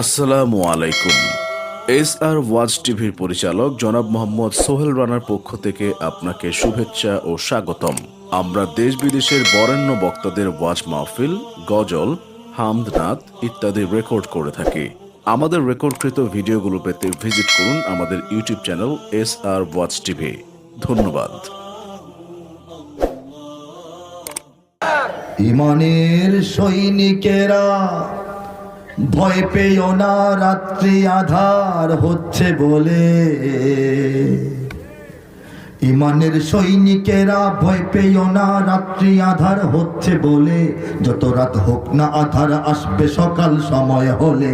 আসসালামু আলাইকুম। S R ওয়াজ টিভির পরিচালক জনাব মোহাম্মদ সোহেল রানার পক্ষ থেকে আপনাকে শুভেচ্ছা ও স্বাগতম। আমরা দেশ বিদেশের বরেণ্য বক্তাদের ওয়াজ মাহফিল, গজল হামদনাথ ইত্যাদি রেকর্ড করে থাকি। আমাদের রেকর্ডকৃত ভিডিওগুলো পেতে ভিজিট করুন আমাদের YouTube channel S R watch TV. ধন্যবাদ। ইমানের সৈনিকেরা ভয় পেও না রাত্রি আধার হচ্ছে বলে। ইমানের সৈনিকেরা ভয় পেও না, রাত্রি আধার হচ্ছে বলে। যত রাত হোক না আধার আসবে সকাল সময় হলে।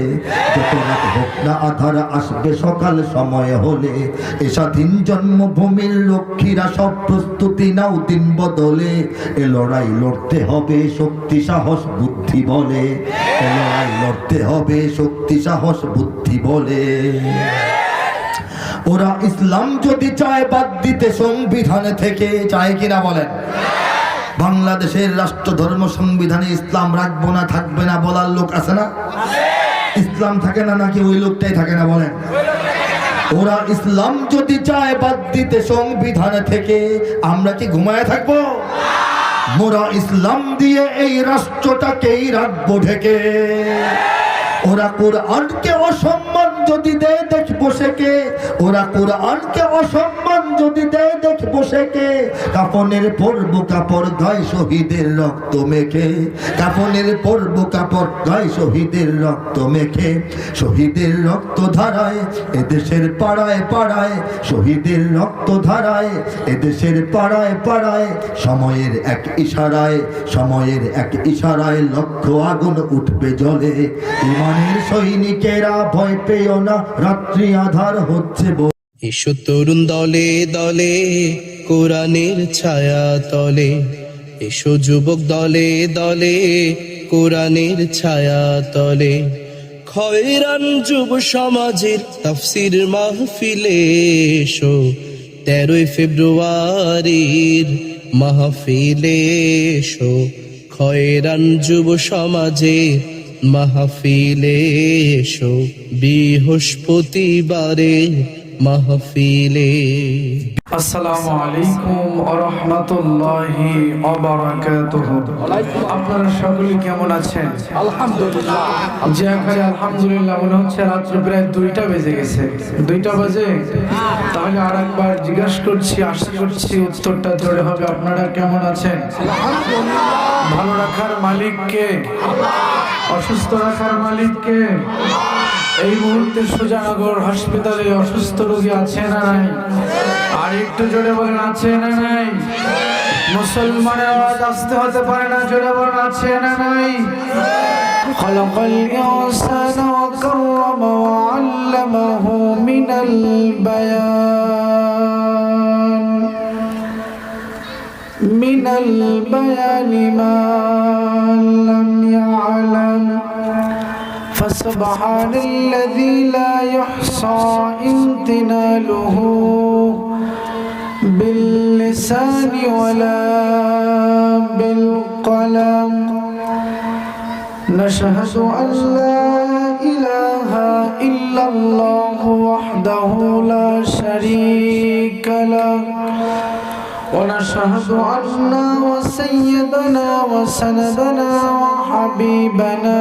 যত রাত হোক না আধার আসবে সকাল সময় হলে। এ স্বাধীন জন্মভূমির লক্ষ্মীরা সব প্রস্তুতি নাও দিন বদলে। এ লড়াই লড়তে হবে শক্তি, সাহস, বুদ্ধি বলে। এ লড়াই লড়তে হবে শক্তি, সাহস, বুদ্ধি বলে। ওরা ইসলাম যদি চায়, বাদ দিতে সংবিধানে থেকে চায় কিনা বলেন। বাংলাদেশের রাষ্ট্র ধর্ম সংবিধানে ইসলাম রাখব না, থাকবে না বলার লোক আছে না? ইসলাম থাকে না নাকি ওই লোকটাই থাকে না বলেন। ওরা ইসলাম যদি চায়, বাদ দিতে সংবিধানে থেকে, আমরা কি ঘুমায় থাকব? মোরা ইসলাম দিয়ে এই রাষ্ট্রটাকেই রাখব ঢেকে। ওরা কোরআনকে অসম্মান যদি দেয় দেখ বসে কে? ওরা কোরআনকে অসম্মান যদি দেয় দেখ বসে কে? কাপনের পরব কাপড় গায়ে শহীদের রক্ত মেখে। কাপনের পরব কাপড় গায়ে শহীদের রক্ত মেখে। শহীদের রক্ত ধারায় এদেশের পাড়ায় পাড়ায়। শহীদের রক্ত ধারায় এদেশের পাড়ায় পাড়ায়। সময়ের এক ইশারায়, সময়ের এক ইশারায় লক্ষ আগুন উঠবে জলে। ইমানের সৈনিকেরা ভয় পেও না, রাত্রি আধার হচ্ছে। এসো তরুণ দলে দলে, কোরআনের ছায়া তলে। এসো যুবক দলে দলে, কোরআনের ছায়া তলে। খয়রান যুব সমাজের তাফসির মাহফিলে এসো। তেরোই ফেব্রুয়ারির মাহফিলে এসো। খয়রান যুব সমাজের মাহফিলে এসো বৃহস্পতিবারে মাহফিলে। আসসালামু আলাইকুম আরহামাতুল্লাহি ওয়াবারাকাতুহু আপনারা সকলে কেমন আছেন? আলহামদুলিল্লাহ। জি ভাই আলহামদুলিল্লাহ মনে হচ্ছে রাত্র প্রায় দুইটা বেজে গেছে। দুইটা বাজে? তাহলে আর একবার জিজ্ঞাসা করছি আশা করছি উত্তরটা ধরে হবে। আপনারা কেমন আছেন? ভালো রাখার মালিককে অসুস্থ রাখার মালিক মালিককে এই মুহূর্তে সুজানগর হসপিটালে অসুস্থ রোগী আছে না নাই আর একটু জোরে বলেন আছে না নাই মুসলমানের আওয়াজ আসতে হতে পারে না জোরে বলেন আছে না নাই خلق الإنسان وكرم وعلمه من البيان من البيان ما لم يعلم فسبحان الذي لا يحصى امتناله باللسان ولا بالقلم. نشهد أن لا إله إلا الله وحده لا شريك له. ونشهد أن وسيدنا وسندنا وحبيبنا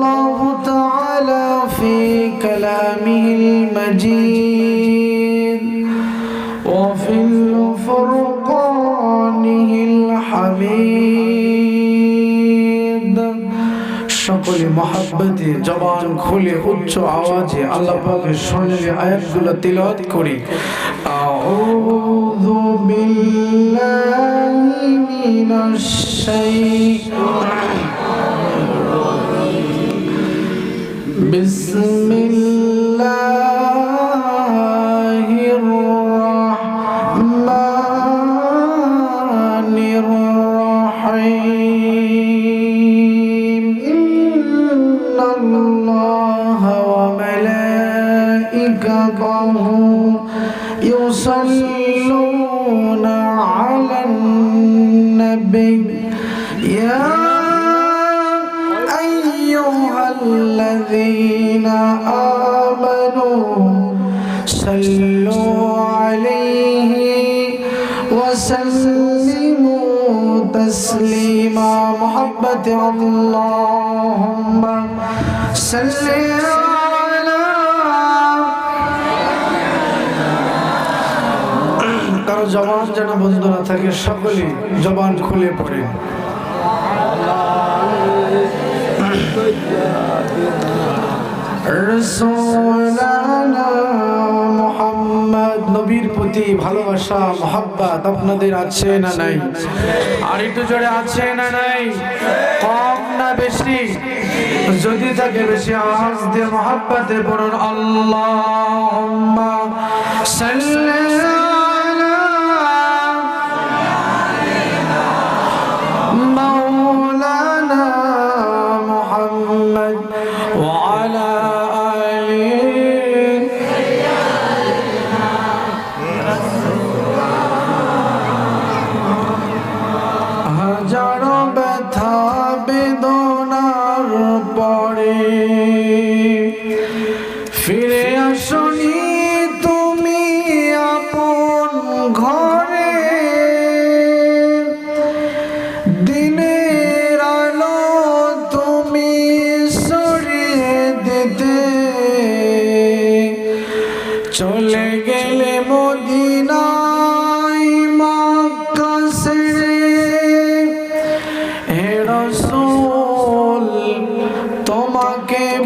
মহাব্বতে জবান খুলে উচ্চ আওয়াজে আল্লাহ পাকের সোনালি আয়াতগুলো তিলাওয়াত করি আউযু বিল্লাহি মিনাশ শাইতানির بسم الله কারও জবান যেন বন্ধ না থাকে, সকলেই জবান খুলে পড়ে মোহাম্মদ, নবীর প্রতি ভালোবাসা, মহাব্বাত আপনাদের আছে না নাই? আর একটু জোরে আছে না নাই? কম না বেশি? যদি থাকে বেশি আওয়াজ দিয়ে মহাব্বাতে পড়ুন। আল্লাহ সাল্লি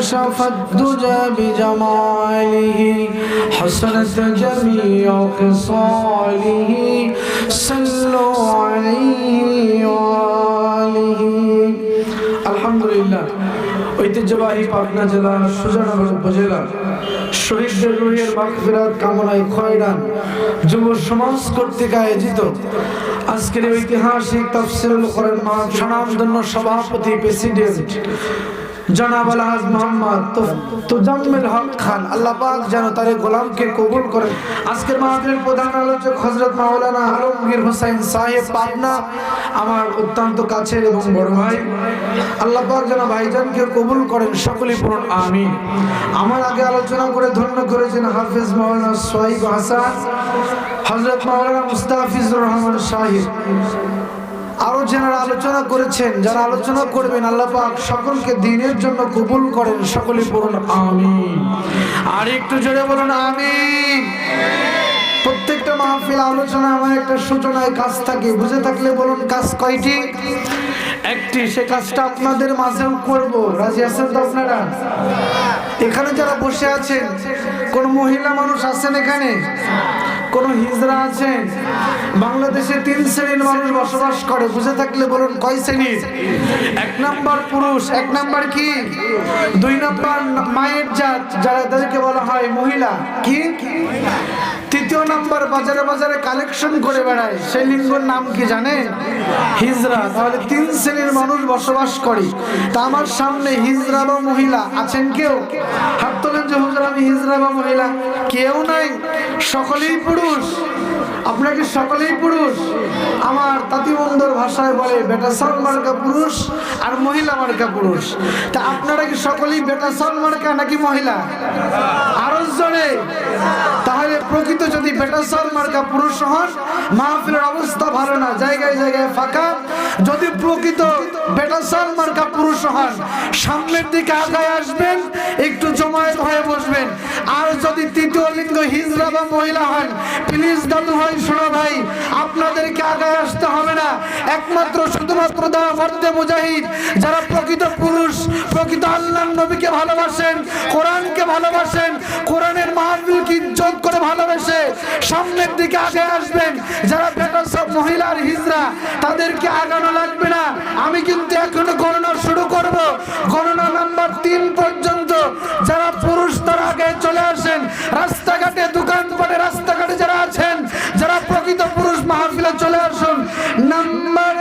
كشف الدجى بجماله حسنت جميع خصاله صلوا عليه وآله الحمد لله ঐতিহ্যবাহী পাবনা জেলার সুজানগর উপজেলা শহীদদের রুহের মাগফিরাত কামনায় খয়রান যুব সমাজ কর্তৃক আয়োজিত আজকের এই ঐতিহাসিক তাফসিরুল কোরআন মাহ স্বনামধন্য সভাপতি প্রেসিডেন্ট জনাব আলহাজ মোহাম্মদ তুজাম্মিল হক খান, আল্লাহ পাক যেন তার গোলামকে কবুল করেন। আজকের মাহফিলের প্রধান আলোচক হযরত মাওলানা আলমগীর হোসেন সাহেব, পাবনা, আমার অত্যন্ত কাছের এবং বড় ভাই। আল্লাহ পাক যেন ভাইজানকে কবুল করেন, সকলেই পড়ুন, আমিন। আমার আগে আলোচনা করে ধন্য করেছেন হাফিজ মাওলানা সোহাইব হাসান, হযরত মাওলানা মুস্তাফিজুর রহমান সাহেব। আরও যারা আলোচনা করেছেন, যারা আলোচনা করবেন, আল্লাহ পাক সকলকে দিনের জন্য কবুল করেন সকলে বলুন আমিন। আর একটু জোরে বলুন, আমিন। প্রত্যেকটা মাহফিল আলোচনা আমার একটা সূচনায় কাজ থাকে। বুঝে থাকলে বলুন, কাজ কয়টি একটি, সে কাজটা আপনাদের মাঝেও করব। রাজি আছেন তো আপনারা? এখানে যারা বসে আছেন, কোন মহিলা মানুষ আছেন এখানে? কোন হিজরা আছেন বাংলাদেশে তিন শ্রেণির মানুষ বসবাস করে, বুঝে থাকলে বলুন কয় শ্রেণির এক নাম্বার পুরুষ, এক নাম্বার কি? দুই নাম্বার মায়ের জাত, যারা তাদেরকে বলা হয় মহিলা। কি? তৃতীয় নাম্বার বাজারে বাজারে কালেকশন করে বেড়ায়। সেই লিঙ্গর নাম কি জানেন? হিজরা। তাহলে তিন শ্রেণির মানুষ বসবাস করে। তা আমার সামনে হিজরা বা মহিলা, আছেন কেউ? হাত তোলেন যে হুজুর, আমি হিজরা বা মহিলা। কেউ নাই? সকলেই পুরুষ। আপনারা কি সকলেই পুরুষ। আমার তাঁতিবন্ধর ভাষায় বলে, বেটা সল মার্কা পুরুষ আর মহিলা মার্কা পুরুষ। তা আপনারা কি সকলেই বেটা মার্কা নাকি মহিলা? আরও জনে তাহলে প্রকৃত যদি বেটা সল মার্কা পুরুষ হন মাহফিলের অবস্থা ভালো না, জায়গায় জায়গায় ফাঁকা। যদি প্রকৃত বেটা সল মার্কা পুরুষ হন, সামনের দিকে আগায় আসবেন, একটু জমায়েত হয়ে বসবেন। আর যদি তৃতীয় লিঙ্গ হিজড়া বা মহিলা হন, প্লিজ দাদু ভাই, শোনো ভাই, আপনাদেরকে আগায় আসতে হবে না। একমাত্র শুধুমাত্র দেওয়া মধ্যে মুজাহিদ, যারা প্রকৃত পুরুষ, প্রকৃত আল্লাহ নবীকে ভালোবাসেন, কোরআনকে ভালোবাসেন, কোরআনের মাহফিলকে ইজ্জত করে ভালোবেসে সামনের দিকে আগে আসবেন। যারা বেটা সব মহিলার হিজরা, তাদেরকে আগানো লাগবে না। আমি কিন্তু এখন গণনা শুরু করব। গণনা নাম্বার তিন পর্যন্ত যারা পুরুষ তারা আগে চলে আসেন। রাস্তাঘাটে, দোকানপাটে, রাস্তাঘাটে যারা আছেন, যারা প্রকৃত পুরুষ মাহফিলে চলে আসুন। নাম্বার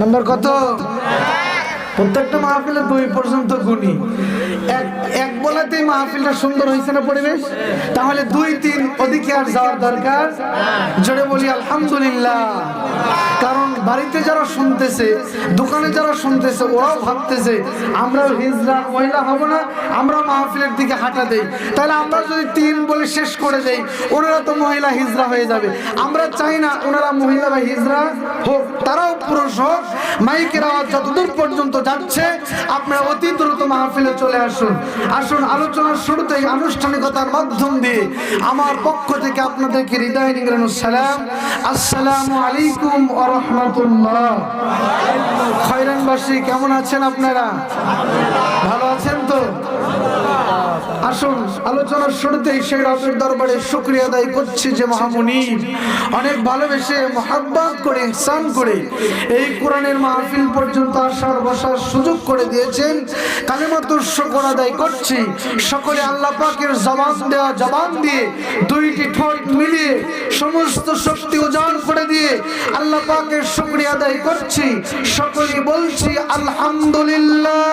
নাম্বার কত? প্রত্যেকটা মাহফিলে দুই পর্যন্ত গুণী। এক এক বলাতেই মাহফিলটা সুন্দর হয়েছে না পরিবেশ? তাহলে দুই, তিন ওদিকে আর যাওয়ার দরকার? জোরে বলি, আলহামদুলিল্লাহ। বাড়িতে যারা শুনতেছে, দোকানে যারা শুনতেছে, ওরাও ভাবতেছে, আমরাও হিজরা মহিলা হব না আমরা মাহফিলের দিকে হাঁটা দেই। তাহলে আমরা যদি তিন বলে শেষ করে দেই, ওনারা তো মহিলা হিজরা হয়ে যাবে। আমরা চাই না ওনারা মহিলা বা হিজরা হোক, তারাও পুরুষ হোক। মাইকের আওয়াজ যতদূর পর্যন্ত যাচ্ছে, আপনারা অতি দ্রুত মাহফিলে চলে আসুন। আসুন, আলোচনার শুরুতেই আনুষ্ঠানিকতার মাধ্যম দিয়ে আমার পক্ষ থেকে আপনাদেরকে হৃদয় নিগ্রানো সালাম। আসসালামু আলাইকুম ওয়া রাহমাতুল্লাহ। খয়রানবাসী কেমন আছেন আপনারা? ভালো আছেন তো? আসুন, আলোচনার শুরুতেই সেই রবের দরবারে শুক্রিয়া আদায় করছি যে মহামুনি। অনেক ভালোবেসে, মহাব্বাত করে, ইহসান করে এই কোরআনের মাহফিল পর্যন্ত আসার, বসার সুযোগ করে দিয়েছেন। কালেমাত শুকর আদায় করছি। সকলে আল্লাহ পাকের জবান দেওয়া জবান দিয়ে দুইটি ঠোঁট মিলিয়ে সমস্ত শক্তি উজাড় করে দিয়ে আল্লাহ পাকের শুক্রিয়া আদায় করছি। সকলে বলছি, আলহামদুলিল্লাহ।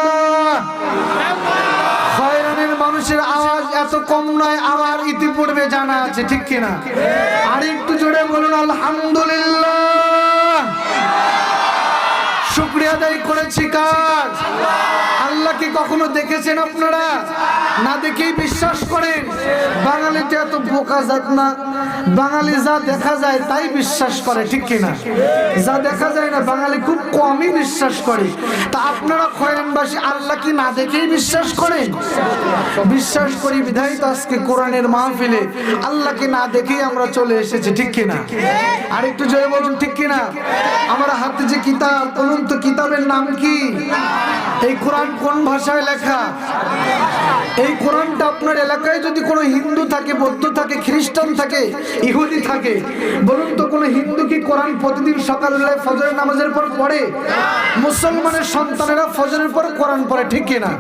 মানুষের আওয়াজ এত কম নয় আমার ইতিপূর্বে জানা আছে, ঠিক কিনা? আর একটু জোরে বলুন, আলহামদুলিল্লাহ। শুক্রিয়া আদায় করেছি কাজ। আল্লাহকে কখনো দেখেছেন আপনারা? না দেখেই বিশ্বাস করেন। বাঙালিতে এত বোকা যাক না। বাঙালি যা দেখা যায় তাই বিশ্বাস করে, ঠিক কিনা? যা দেখা যায় না, বাঙালি খুব কমই বিশ্বাস করে। তা আপনারা খয়রানবাসী আল্লাহ কি না দেখেই বিশ্বাস করেন? বিশ্বাস করি বিধায়িত আজকে কোরআনের মাহফিলে আল্লাহকে না দেখেই আমরা চলে এসেছি, ঠিক কিনা? আর একটু জয় বলুন, ঠিক কিনা? আমার হাতে যে কিতাব, বলুন তো কিতাবের নাম কি? এই কোরআন কোন ভাষায় লেখা? এই কোরআনটা আপনার এলাকায় যদি কোনো হিন্দু থাকে, বৌদ্ধ থাকে, খ্রিস্টান থাকে ইহুদি থাকে। বলুন তো কোনো হিন্দু কি কোরআন প্রতিদিন সকালবেলায় ফজরের নামাজের পর পড়ে? মুসলমানের সন্তানেরা ফজরের পর কোরআন পড়ে, ঠিক কিনা?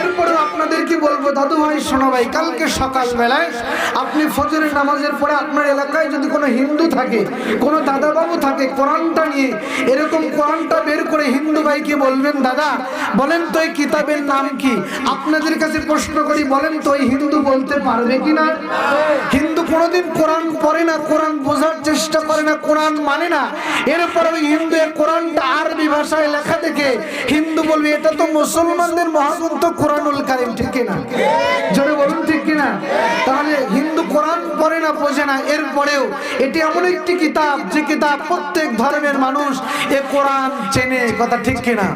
এরপরেও আপনাদের কি বলব, দাদু ভাই, শোনো ভাই, কালকে সকালবেলায় আপনি ফজরের নামাজের পরে আপনার এলাকায় যদি কোনো হিন্দু থাকে, কোনো দাদাবাবু থাকে, কোরআনটা নিয়ে, এরকম কোরআনটা বের করে হিন্দু ভাইকে বলবেন, দাদা, বলেন তো এই কিতাবের নাম কি? আপনাদের কাছে প্রশ্ন করি, বলেন তো এই হিন্দু বলতে পারবে কি না হিন্দু কোনোদিন কোরআন পড়ে না, কোরআন বোঝার চেষ্টা করে না, কোরআন মানে না। এরপরে ওই হিন্দু কোরআনটা আরবি ভাষায় লেখা দেখে হিন্দু বলবে, এটা তো মুসলমানদের মহাগ্রন্থ কোরআনুল কারিম, ঠিক কিনা জোরে বলুন, ঠিক কিনা তাহলে হিন্দু কোরআন পড়ে না, বোঝে না। এরপরেও এটি এমন একটি কিতাব, যে কিতাব প্রত্যেক ধর্মের মানুষ এ কোরআন চেনে, কথা ঠিক কিনা?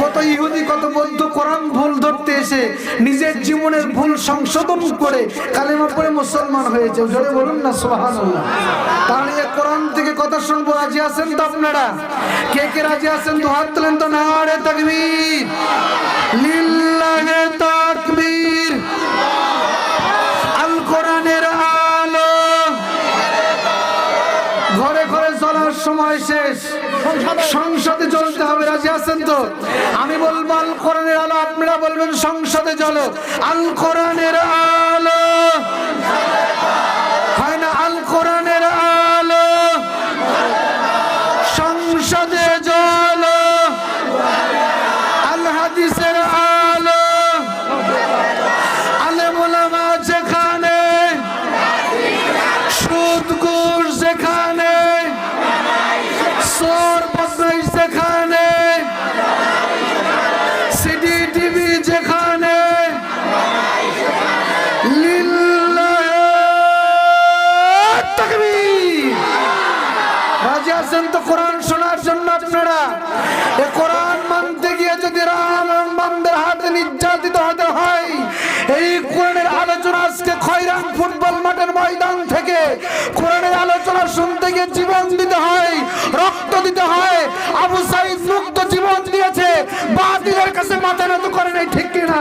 কত ইহুদি, কত বৌদ্ধ কোরআন ভুল ধরতে এসে নিজের জীবনের ভুল সংশোধন করে কালেমা পড়ে মুসলমান হয়েছে। জোরে বলুন না। আলো। ঘরে ঘরে চলার সময় শেষ। সংসদে চলতে হবে, রাজি আছেন তো? আমি বলব আল কোরআনের আলো, আপনারা বলবেন, সংসদে চলো আল কোরআনের আলো। হয় কোরআনের আলোচনা শুনতে গিয়ে জীবন দিতে হয়, রক্ত দিতে হয়। আবু সাইদ মুক্ত জীবন দিয়েছে কাছে মাথা নত করে ঠিক কিনা?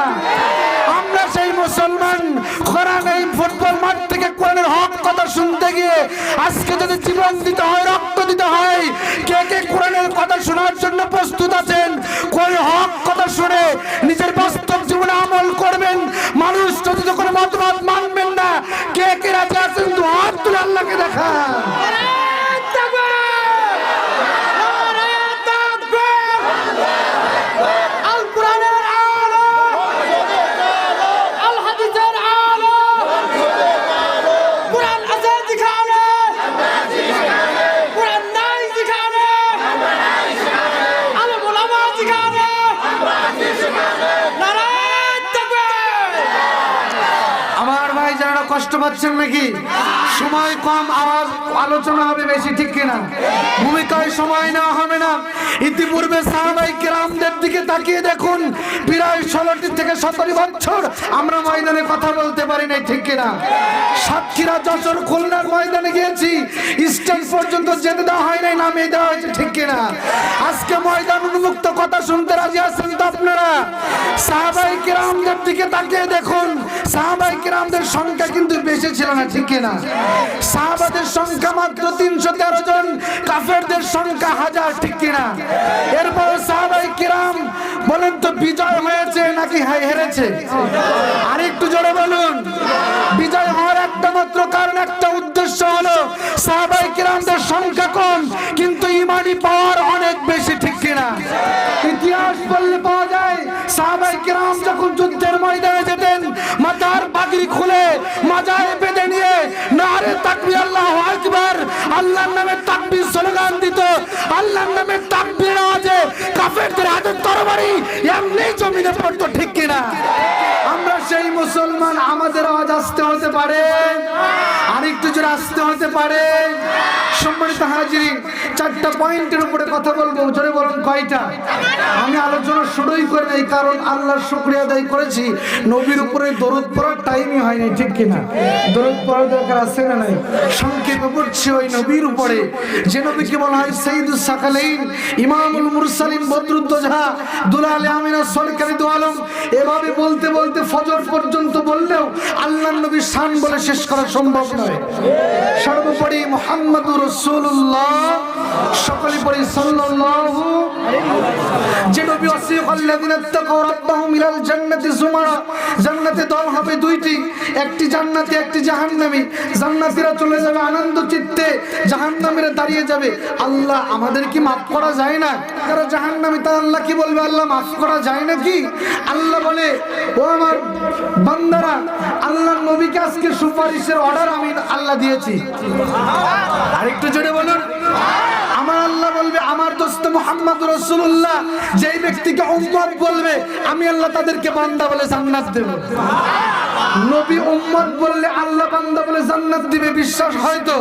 আমরা সেই মুসলমান, কোরআন এই ফুটবল মাঠ থেকে কোরআনের হক কথা শুনতে গিয়ে আজকে যদি জীবন দিতে হয়, রক্ত দিতে হয়, কে কে কোরআনের কথা শোনার জন্য প্রস্তুত আছেন কোন হক কথা শুনে নিজের বাস্তব জীবনে আমল করবেন, মানুষ যদি যখন মতবাদ মানবেন না কে কে রাজা আছেন? দু হাত তুলে আল্লাহকে দেখা আল কোরআনের আলো আল হাদিসের আলো কোরআন আছে যেখানে কোরআন নাই যেখানে আল মোলামা যেখানে নারায়ণ তাকবীর আমার ভাই যারা নাকি? সময় কম, আওয়াজ, আলোচনা হবে বেশি, ঠিক কিনা? ভূমিকায় সময় নেওয়া হবে না। ইতিপূর্বে সাহাবাই কেরামদের দিকে তাকিয়ে দেখুন, প্রায় ষোলোটি থেকে সতেরো বছর আমরা ময়দানে কথা বলতে পারি নাই, ঠিক কিনা? সাতক্ষীরা, যশোর খুলনার ময়দানে গিয়েছি, স্টেজ পর্যন্ত যেতে দেওয়া হয় নাই, নামিয়ে দেওয়া হয়েছে, ঠিক কিনা? আজকে ময়দান উন্মুক্ত কথা শুনতে রাজি আছেন তো আপনারা? সাহাবাই কেরামদের দিকে তাকিয়ে দেখুন, সাহাবাই কেরামদের সংখ্যা কিন্তু বেশি ছিল না, ঠিক কিনা? সাহাবাদের সংখ্যা মাত্র তিনশো তেরো জন, কাফেরদের সংখ্যা হাজার, ঠিক কিনা? এরপর সাহাবাই কিরাম বলেন তো, বিজয় হয়েছে নাকি হেরেছে? আরেকটু জোরে বলুন। বিজয় হওয়ার একটা মাত্র কারণ, একটা উদ্দেশ্য হলো, সাহাবাই কিরামদের সংখ্যা কম, কিন্তু ইমানি পাওয়ার অনেক বেশি, ঠিক কিনা? ইতিহাস বললে পাওয়া যায়, সাহাবাই কিরাম যখন যুদ্ধের ময়দানে যেতেন মাথার পাগড়ি খুলে মাজায় বেঁধে নিয়ে নারে তাকবীর, আল্লাহু আকবার। আল্লাহর নামে তাকবীর স্লোগান দিত। আল্লাহর নামে তাকবীর আওয়াজে কাফেরদের হাতে তরবারি, এমনি জমিনে পড়তো, ঠিক কিনা? আমরা সেই মুসলমান, আমাদের আওয়াজ আসতে হতে পারে? আরেকটু জোরে আসতে হতে পারে? সম্মানিত হাজিরি, চারটা পয়েন্টের উপরে কথা বলব, জোরে বলুন কয়টা? আমি আলোচনা শুরুই করে নাই, কারণ আল্লাহর শুক্রিয়া আদায় করেছি। নবীর উপরে দরদ পড়ার টাইমই হয়নি, ঠিক কিনা? দরদ পড়ার দরকার আছে না নাই? সংক্ষেপে পড়ছে ওই নবীর উপরে। যে নবীকে বলা হয় সঈদুস সাকালাইন, ইমামুল মুরসালিন বদরুদ্দোজা দুলালে আমিনা, সরকারি দু আলম। এভাবে বলতে বলতে ফজর পর্যন্ত বললেও আল্লাহ নবীর শান বলে শেষ করা সম্ভব নয়। সর্বোপরি মোহাম্মদুর রসুল্লাহ সকলে পড়ি সাল্লাল্লাহু যে নবী ওয়াসিক আল্লাযিনা তাকাউ রাব্বাহুম ইলাল জান্নাতি যুমারা জান্নাতে দল হবে দুইটি, একটি জান্নাতি, একটি জাহান্নামী। জান্নাতীরা চলে যাবে আনন্দ চিত্তে, জাহান্নামীরা দাঁড়িয়ে যাবে। আল্লাহ আমাদের কি মাফ করা যায় না? কারণ জাহান্নামী, তা আল্লাহ কি বলবে? আল্লাহ মাফ করা যায় না কি আল্লাহ বলে, ও আমার বান্দারা আল্লাহ নবীকে আজকে সুপারিশের অর্ডার আমি আল্লাহ দিয়েছি। আরেকটু জোরে বলুন। আমার আল্লাহ বলবে, আমার দোস্ত মোহাম্মদ রসুল্লাহ যেই ব্যক্তিকে উম্মত বলবে, আমি আল্লাহ তাদেরকে বান্দা বলে জান্নাত দেব। নবী উম্মত বললে আল্লাহ বান্দা বলে জান্নাত দিবে, বিশ্বাস হয়তো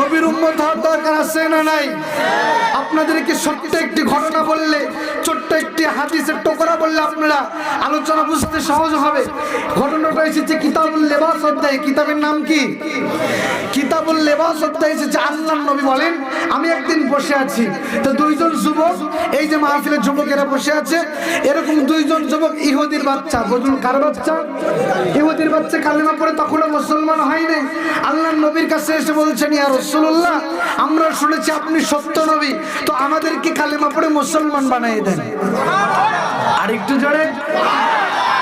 নবীর উম্মত হওয়ার দরকার আছে না নাই? আপনাদেরকে সত্যি একটি ঘটনা বললে একটি হাদিসের টোকরা বললে আপনারা আলোচনা বুঝতে সহজ হবে। ঘটনাটা এসেছে কিতাবুল লেবাস অধ্যায়। কিতাবের নাম কি? কিতাবুল লেবাস অধ্যায় এসেছে আল্লাহ নবী বলেন, আমি একদিন বসে আছি। তো দুইজন যুবক, এই যে মাহফিলের যুবকেরা বসে আছে, এরকম দুইজন যুবক ইহুদির বাচ্চা। বুঝুন, কার বাচ্চা? ইহুদির বাচ্চা কালেমা পড়ে তখনও মুসলমান হয়নি আল্লাহ নবীর কাছে এসে বলছেন, ইয়া রাসূলুল্লাহ, আমরা শুনেছি আপনি সত্য নবী। তো আমাদেরকে কালেমা পড়ে মুসলমান বানিয়ে দেন। Vamos! আরেকটু জোরে।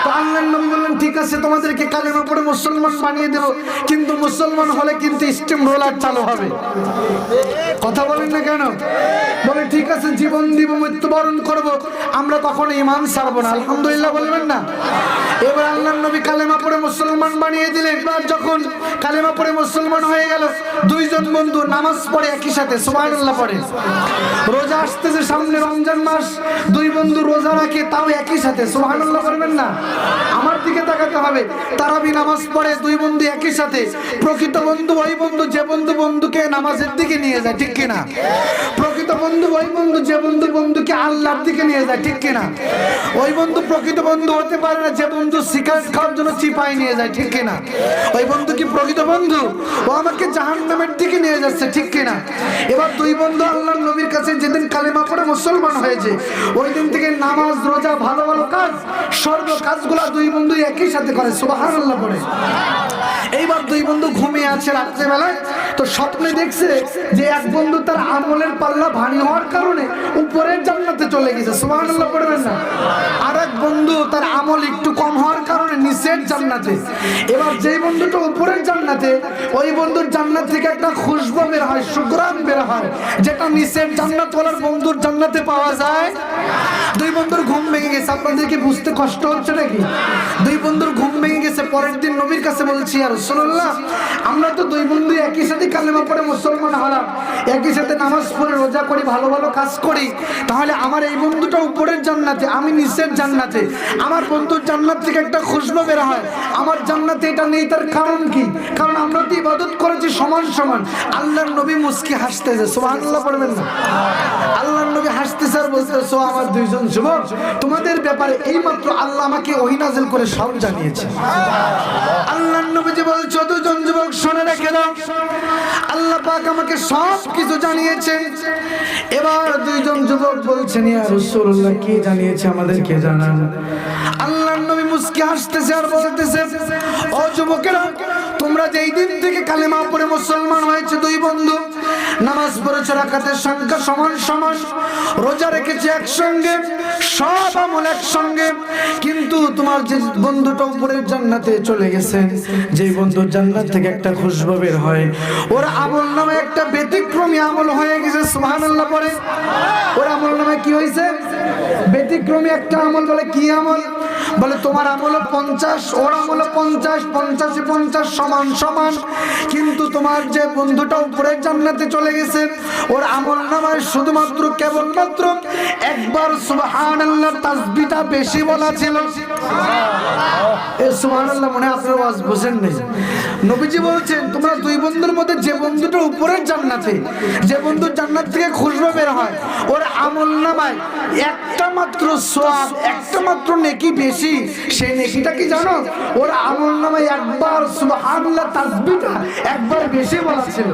তো আল্লাহ নবী ঠিক আছে, তোমাদেরকে কালেমা পড়ে মুসলমান বানিয়ে দেবো, কিন্তু মুসলমান হলে কিন্তু স্টিম রোলার চালু হবে। কথা বলেন না কেন? বলে, ঠিক আছে, জীবন দিব, মৃত্যুবরণ করব, আমরা কখনো ইমান ছাড়বো না। আলহামদুলিল্লাহ বলবেন না? এবার আল্লাহ নবী কালেমা পড়ে মুসলমান বানিয়ে দিলেন। এবার যখন কালেমা পড়ে মুসলমান হয়ে গেল, দুইজন বন্ধু নামাজ পড়ে একই সাথে, সুবহানাল্লাহ পড়ে। রোজা আসতেছে সামনে রমজান মাস, দুই বন্ধু রোজা রাখে তাও একই সাথে, সুবহানাল্লাহ করবেন না? আমার দিকে তাকাতে হবে। তারাবি নামাজ পড়ে দুই বন্ধু একই সাথে। প্রকৃত বন্ধু ওই বন্ধু, যে বন্ধু বন্ধুকে নামাজের দিকে নিয়ে যায়, ঠিক কিনা? প্রকৃত বন্ধু ওই বন্ধু, যে বন্ধু বন্ধুকে আল্লাহর দিকে নিয়ে যায়, ঠিক কিনা? ওই বন্ধু প্রকৃত বন্ধু হতে পারে না, যে বন্ধু সিগারেট খাওয়ার জন্য চিপাই নিয়ে যায়, ঠিক কিনা? ওই বন্ধু কি প্রকৃত বন্ধু? ও আমাকে জাহান্নামের দিকে নিয়ে যাচ্ছে, ঠিক কিনা? এবার দুই বন্ধু আল্লাহর নবীর কাছে যেদিন কালেমা পড়ে মুসলমান হয়েছে, ওই দিন থেকে নামাজ, রোজা ভালো ভালো কাজ সর্ব কাজগুলা দুই বন্ধু একই সাথে করে, সুবহানাল্লাহ করে। এইবার দুই বন্ধু ঘুমিয়ে আছে রাত্রেবেলায়, তো স্বপ্নে দেখছে যে এক বন্ধু তার আমলের পাল্লা ভারী হওয়ার কারণে উপরের জান্নাতে চলে গেছে, সুবহানাল্লাহ পড়বেন না। আর এক বন্ধু তার আমল একটু কম হওয়ার কারণে নিচের জান্নাতে। এবার যেই বন্ধুটা উপরের জান্নাতে, ওই বন্ধুর জান্নাত থেকে একটা খুশবু বের হয় সুগ্রাম বের হয়, যেটা নিচের জান্নাত ওয়ালার বন্ধুর জান্নাতে পাওয়া যায়। দুই বন্ধুর ঘুম ভেঙে গেছে। আপনাদের কি বুঝতে কষ্ট হচ্ছে নাকি? দুই বন্ধুর ঘুম ভেঙে গেছে। পরের দিন নবীর কাছে বলছি, আর রাসূলুল্লাহ, আমরা তো দুই বন্ধু একই সাথে কালেমা পড়ে মুসলমান হলাম। একই সাথে নামাজ পড়ে, রোজা করি, ভালো ভালো কাজ করি। তাহলে আমার এই বন্ধুটা উপরের জান্নাতে, আমি নিচের জান্নাতে। আমার বন্ধুর জান্নাত থেকে একটা খুশবু বের হয়। আমার জান্নাতে এটা নেই, তার কারণ কি? কারণ আমরা তো ইবাদত করেছি সমান সমান। আল্লাহর নবী মুস্কি হাসতেছে। সুবহানাল্লাহ, পড়বেন না। আল্লাহর নবী "ও আমার দুইজন যুবক, তোমাদের ব্যাপারে এইমাত্র আল্লাহ আমাকে ওহী করে সব জানিয়েছে। আল্লাহর নবী যে বলছে দুজন যুবক, শুনে রেখে দাও। আল্লাহ পাক আমাকে সব কিছু জানিয়েছে। এবার দুইজন যুবক বলছেন, ইয়া রাসূলুল্লাহ, কি জানিয়েছে আমাদেরকে জানান? আল্লাহর নবী মুস্কি হাসতেছে আর বলতেছে, ও যুবকেরা, তোমরা যেই দিন থেকে কালেমা পড়ে মুসলমান হয়েছে দুই বন্ধু নামাজ পড়েছে রাকাতের সংখ্যা সমান সমান। রোজা রেখেছে একসঙ্গে, সব আমল একসঙ্গে। কিন্তু তোমার যে বন্ধুটা উপরের জান্নাতে চলে গেছে যে বন্ধুর জান্নাত থেকে একটা খুশবু বের হয়। ওর আমল নামে একটা ব্যতিক্রমী আমল হয়ে গেছে, সুবহানাল্লাহ পরে ওর আমল নামে কি হয়েছে? ব্যতিক্রমী একটা আমল বলে কি আমল? বলে, তোমার আমল পঞ্চাশ, ওর আমল পঞ্চাশ, পঞ্চাশে পঞ্চাশ সমান সমান। কিন্তু তোমার যে বন্ধুটা উপরে জান্নাতে চলে গেছে ওর আমল নামায় শুধুমাত্র কেবলমাত্র একবার সুবহানাল্লাহ তাসবিটা বেশি বলা ছিল। এ সুবহানাল্লাহ মনে হয় আপনারা ওয়াজ বুঝেন নেই। নবীজি বলছেন, তোমরা দুই বন্ধুর মধ্যে যে বন্ধুটা উপরের জান্নাতে, যে বন্ধু জান্নাত থেকে খুশবু বের হয়, ওর আমল নামায় একটা মাত্র সোয়াব একটা মাত্র নেকি বেশি। সেই নেকিটা কি জানো? ওর আমল নামায় একবার সুবহানাল্লাহ তাসবিটা একবার বেশি বলা ছিল।